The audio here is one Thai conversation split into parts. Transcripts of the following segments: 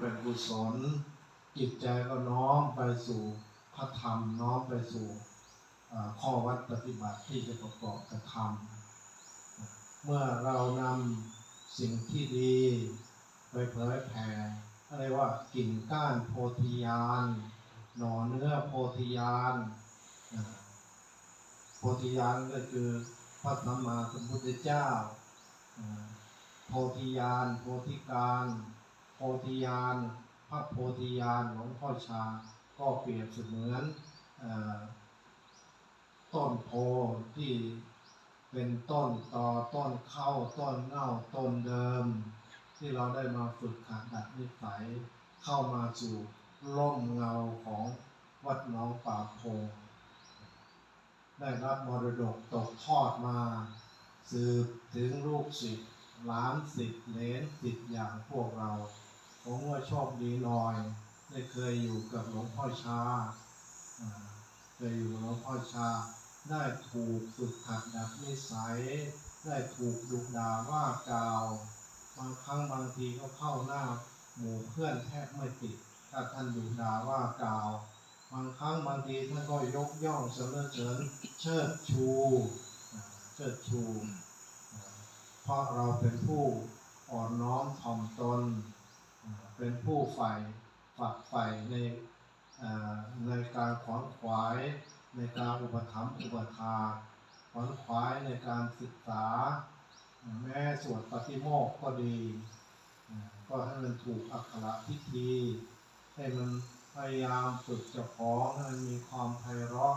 เป็นกุศล จิตใจก็น้อมไปสู่พระธรรมน้อมไปสู่ข้อวัดปฏิบัติที่จะประกอบกระทำเมื่อเรานำสิ่งที่ดีไปเผยแผ่อะไรว่ากิ่งก้านโพธิญาณหน่อเนื้อโพธิญาณโพธิญาณก็คือพระสัมมาสัมพุทธเจ้าโพธิญาณโพธิการ โพธิญาณพระโพธิญาณหลวงพ่อชา ก็เปรียบเสมือนอต้นโพที่เป็นต้นต่อต้นเข้าต้นเง่าต้นเดิม ที่เราได้มาฝึกขัดดัดนิสัยเข้ามาสู่ร่มเงาของวัดหน้องป่าโพได้รับมรดกตกทอดมา สืบถึงลูกศิษย์หลานศิษย์เลนศิษย์อย่างพวกเรา ผมว่าโชคดีหน่อย ได้เคยอยู่กับหลวงพ่อชาเคยอยู่กับหลวงพ่อชา ได้ถูกฝึกหัดดัดนิสัย ได้ถูกดุด่าว่ากล่าว บางครั้งบางทีก็เข้าหน้าหมู่เพื่อนแทบไม่ติด ถ้าท่านดุด่าว่ากล่าว บางครั้งบางทีท่านก็ยกย่องเสรรเสริญเชิดชูเชิดชู เพราะเราเป็นผู้อ่อนน้อมถ่อมตน เป็นผู้ใฝ่ฝักใฝ่ในในการขวนขวายในการอุปถัมภ์อุปทาขวนขวายในการศึกษา แม้สวดปฏิโมกข์ก็ดี ก็ให้มันถูกอักขระพิธี ให้มันพยายามฝึกเจ้าของให้มันมีความไพเราะ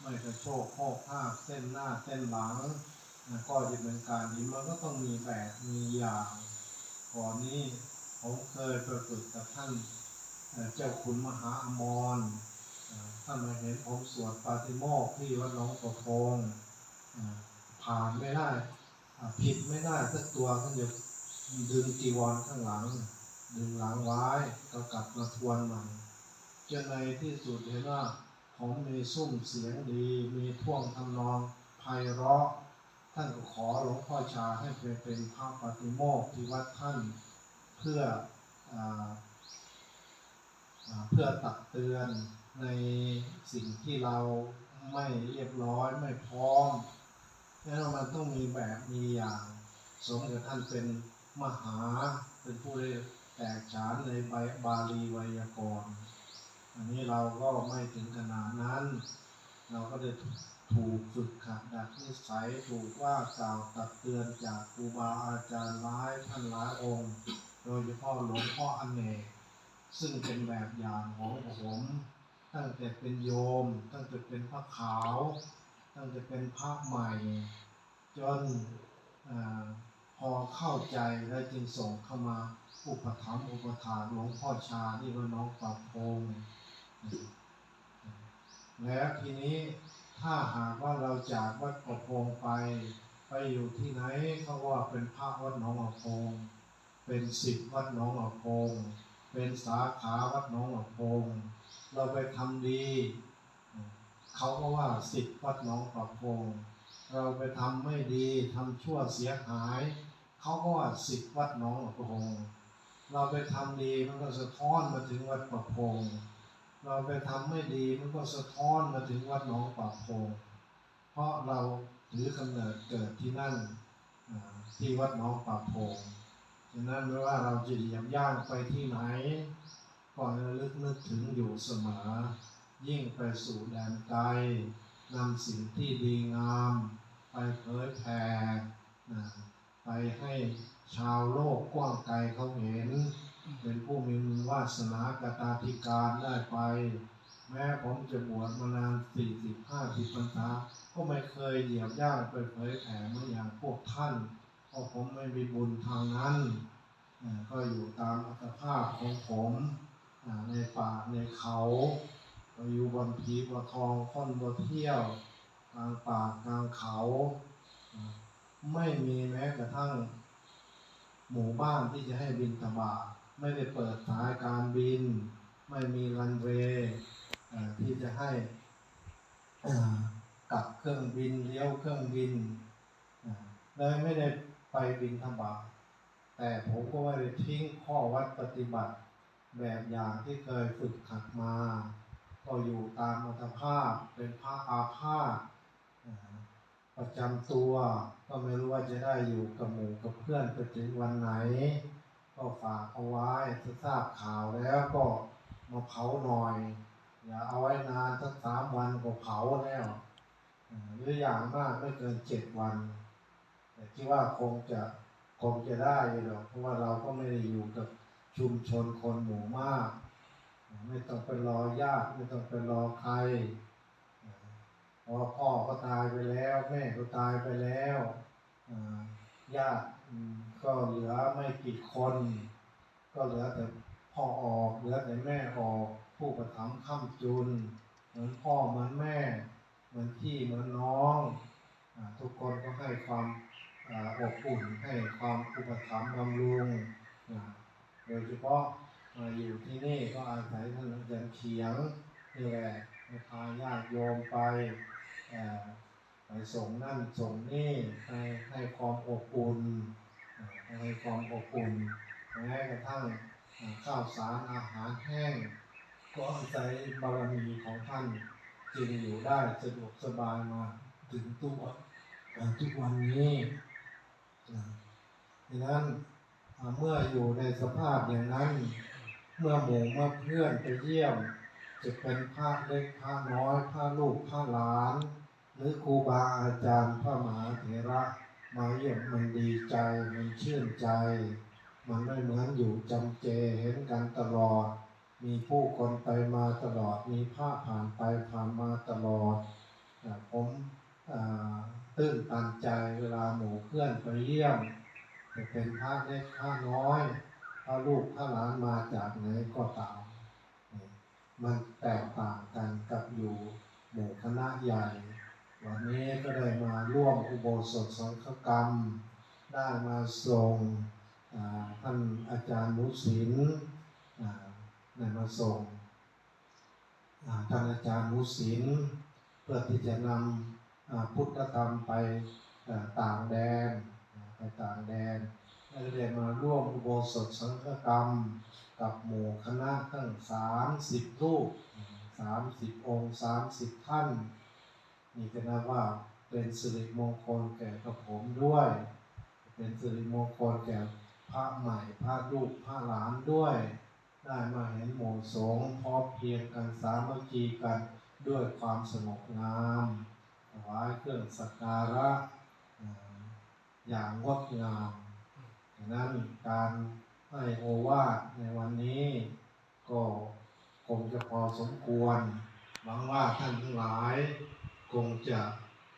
ไม่กระโชกโคกห้าเส้นหน้าเส้นหลังก็จะเป็นการดีมันก็ต้องมีแบบมีอย่างก่อนนี้ ผมเคยไปฝึกกับท่านเจ้าคุณมหาอมรท่านมาเห็นผมสวดปาติโมกข์ที่วัดหนองประพงเอ่อผ่านไม่ได้ผิดไม่ได้สักตัวท่านจะดึงจีวรข้างหลัง ดึงหลังไว้ก็กลับมาทวนใหม่จนในที่สุดเห็นว่าผมมีซุ้มเสียงดี มีท่วงทำนองไพเราะ ท่านก็ขอหลวงพ่อชาให้ไปเป็นพระปฏิโมกข์ที่วัดท่าน เพื่อออเพื่อตักเตือนในสิ่งที่เราไม่เรียบร้อยไม่พร้อมแล้วมันต้องมีแบบมีอย่างสมกับท่านเป็นมหาเป็นผู้ได้แตกฉานในใบบาลีไวยากรณ์อันนี้เราก็ไม่ถึงขนาดนั้น เราก็ได้ถูกฝึกขัดดัดนิสัยถูกว่ากล่าวตักเตือนจากครูบาอาจารย์ร้ายท่านหลายองค์ โดยเฉพาะหลวงพ่ออเนกซึ่งเป็นแบบอย่างของผมตั้งแต่เป็นโยม ตั้งแต่เป็นพระขาว ตั้งแต่เป็นพระใหม่ จนอพอเข้าใจและจึงส่งเข้ามาอุปถัมภ์อุปถาหลวงพ่อชาที่ว่าน้องปรับพงแล้วทีนี้ถ้าหากว่าเราจากวัดประพงไป ไปอยู่ที่ไหนเขาว่าเป็นพระวัดหนองอัพง เป็นสิทธิ์วัดหนองอัพงเป็นสาขาวัดหนองอัพงเราไปทำดี เขาก็ว่าสิทธิ์วัดหนองอัพงเราไปทำไม่ดีทำชั่วเสียหาย เขาก็ว่าสิทธิ์วัดหนองอัพงเราไปทำดีมันก็สะท้อนมาถึงวัดประพง เราไปทำไม่ดีมันก็สะท้อนมาถึงวัดหนองปากโพง เพราะเราถือกำเนิดเกิดที่นั่นที่วัดหนองปากโพง ฉะนั้นไม่ว่าเราจะเหยียบย่างไปที่ไหนก็ระลึกนึกถึงอยู่เสมอ ยิ่งไปสู่แดนไกลนำสิ่งที่ดีงาม ไปเผยแผ่ไปให้ชาวโลกกว้างไกลเขาเห็น เป็นผู้มีวาสนากตาธิการได้ไป แม้ผมจะบวชมานานสี่สิบห้าสิบพรรษาก็ไม่เคยเหยียบย่างไปเผยแผ่เมืออย่างพวกท่าน เพราะผมไม่มีบุญทางนั้น ก็อยู่ตามอัตภาพของผมในป่าในเขาไปอยู่บนผีบนทองค้นบนเที่ยวกลางป่ากลางเขา ไม่มีแม้กระทั่ง หมู่บ้านที่จะให้บินตบาไม่ได้เปิดสายการบิน ไม่มีรันเวย์ที่จะให้กับเครื่องบินเลี้ยวเครื่องบินเลยไม่ได้ ไปบินทบาทแต่ผมก็ไม่ได้ทิ้งข้อวัดปฏิบัติ แบบอย่างที่เคยฝึกหัดมา ก็อยู่ตามอัตภาพเป็นพระอาพาธอ่าประจำตัว ก็ไม่รู้ว่าจะได้อยู่กับหมู่กับเพื่อนไปถึงวันไหน ก็ฝากเอาไว้ถ้าทราบข่าวแล้วก็มาเผาหน่อย อย่าเอาไว้นานสักสามวันก็เผาแล้วอ่หรืออย่างมากไม่เกินเจ็ดวัน แต่คิดว่าคงจะคงจะได้หรอกเพราะว่าเราก็ไม่ได้อยู่กับชุมชนคนหมู่มาก ไม่ต้องไปรอญาติไม่ต้องไปรอใครเพราะพ่อก็ตายไปแล้ว แม่ก็ตายไปแล้วอ่าญาติก็เหลือไม่กี่คน ก็เหลือแต่พ่อออกเหลือแต่แม่ออกผู้ประถมค้ำจุน เหมือนพ่อเหมือนแม่ เหมือนพี่เหมือนน้องอทุกคนก็ให้ความ อบอุ่นให้ความอุปถัมภ์บำรุงโดยเฉพาะมาอยู่ที่นี่ก็อาศัยท่านอาจารย์เขียงนี่แหละพาญาติโยมไปไปส่งนั่นส่งนี่ให้ให้ความอบอุ่นให้ความอบอุ่นแม้กระทั่งข้าวสารอาหารแห้ง ก็อาศัยบารมีของท่านจึงอยู่ได้สะดวกสบายมาถึงทุกวันอ่าทุกวันนี้ ดังนั้นเมื่ออยู่ในสภาพอย่างนั้น เมื่อหมู่เมื่อเพื่อนไปเยี่ยม จะเป็นพระเล็กพระน้อยพระลูกพระหลาน หรือครูบาอาจารย์พระมหาเถระมาเยี่ยมมันดีใจมันชื่นใจ มันไม่เหมือนอยู่จำเจเห็นกันตลอด มีผู้คนไปมาตลอดมีพระผ่านไปผ่านมาตลอดผม ตื้นตันใจเวลาหมู่เพื่อนไปเยี่ยมจะเป็นพระเล็กพระน้อยพระลูกพระหลานมาจากไหนก็ตาม มันแตกต่างกันกับอยู่หมู่คณะใหญ่ วันนี้ก็ได้มาร่วมอุโบสถสังฆกรรม ได้มาส่งท่านอาจารย์มุสินได้มาส่งท่านอาจารย์มุสินเพื่อที่จะนำ พุทธธรรมไปต่างแดนไปต่างแดนและได้มาร่วมอุโบสถสังฆกรรม กับหมู่คณะตั้งสามสิบรูปสามสิบองค์สามสิบท่านนี่ก็นับว่าเป็นสิริมงคลแก่กับผมด้วย เป็นสิริมงคลแก่พระใหม่พระลูกพระหลานด้วย ได้มาเห็นหมู่สงฆ์พอเพียงกันสามัคคีกันด้วยความสงบงาม วายเครื่องสักการะอย่างงดงามดังนั้นการให้โอวาทในวันนี้ ก็คงจะพอสมควรหวังว่าท่านทั้งหลาย คงจะ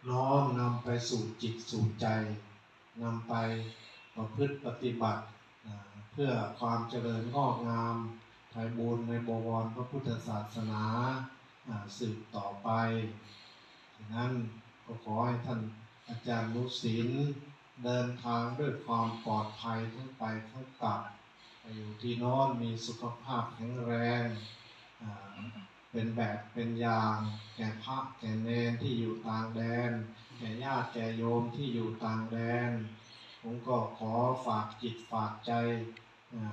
น้อมนำไปสู่จิตสู่ใจนำไปประพฤติปฏิบัติเพื่อความเจริญงอกงามไพบูรในบวรพระพุทธศาสนาสืบต่อไป ฉะนั้นก็ขอให้ท่านอาจารย์นุศิลป์เดินทางด้วยความปลอดภัยทั้งไปทั้งกลับไปอยู่ที่นอนมีสุขภาพแข็งแรง เป็นแบบเป็นอย่างแก่พระแก่เนนที่อยู่ต่างแดน แก่ญาติแก่โยมที่อยู่ต่างแดน ผมก็ขอฝากจิตฝากใจ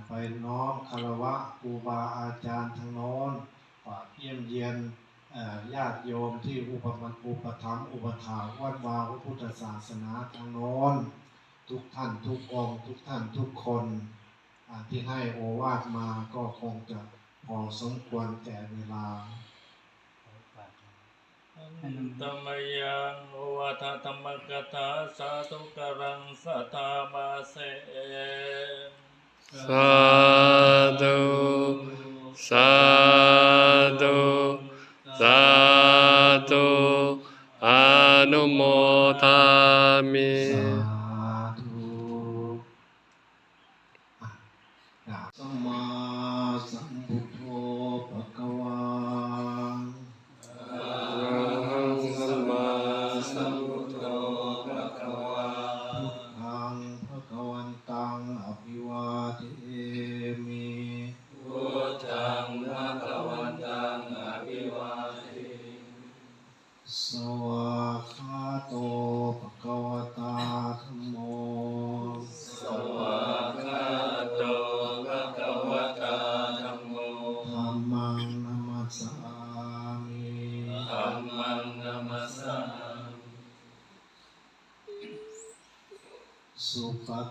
ไปน้อมคารวะครูบาอาจารย์ทางโน้นฝากเยี่ยมเยียน ญาติโยมที่อุปมันอุปถัมภ์อุปถาวัดวาพระพุทธศาสนาทางโน้น ทุกท่านทุกองทุกท่านทุกคนที่ให้โอวาทมาก็คงจะพอสมควรแก่เวลาอันตมยังโอวัฏธรรมกถาสาธุกรังสัทธามาเสสา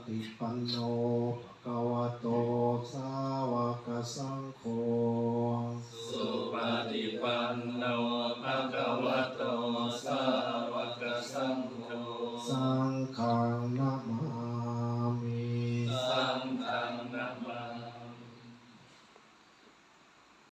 ฏิปันโนภะคะวะโตสาวกสัง